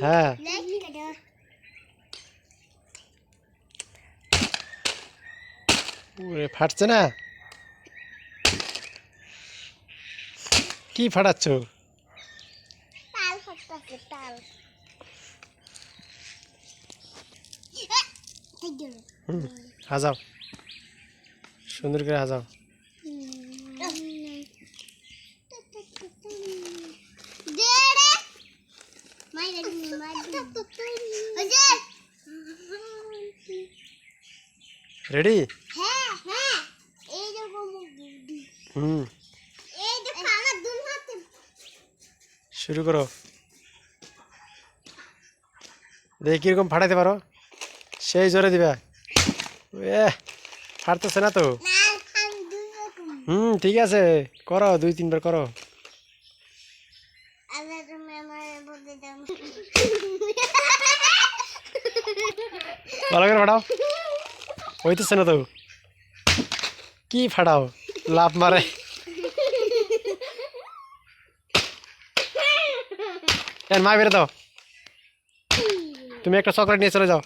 হ্যাঁ। ফাটছে না? কি ফাটাচ্ছ? হাজাও। সুন্দর করে হাজাও। রেডি হ্যাঁ হ্যাঁ এই দেখো হুম। এই দেখো আমার দুন হাতে শুরু করো। দেখি কীরকম ফাটাইতে পারো। সেই জোরে দিবা। এ ফাটতেছে না তো? হুম ঠিক আছে। করো দুই তিনবার করো আবার তুমি আমার বলতে দাও ভালো করে ফাটাও হইতেছে না তো কি ফাটাও লাভ মারে এর মা বেরো দাও তুমি একটা চকলেট নিয়ে চলে যাও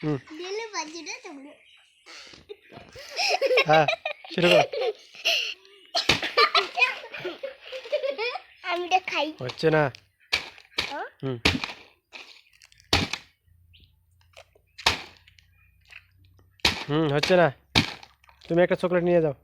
হুম দিলে বাজি না তোমরা হ্যাঁ শুরু করো এটা খাই হচ্ছে না? হুম। হুম হচ্ছে না? তুমি একটা চকলেট নিয়ে যাও।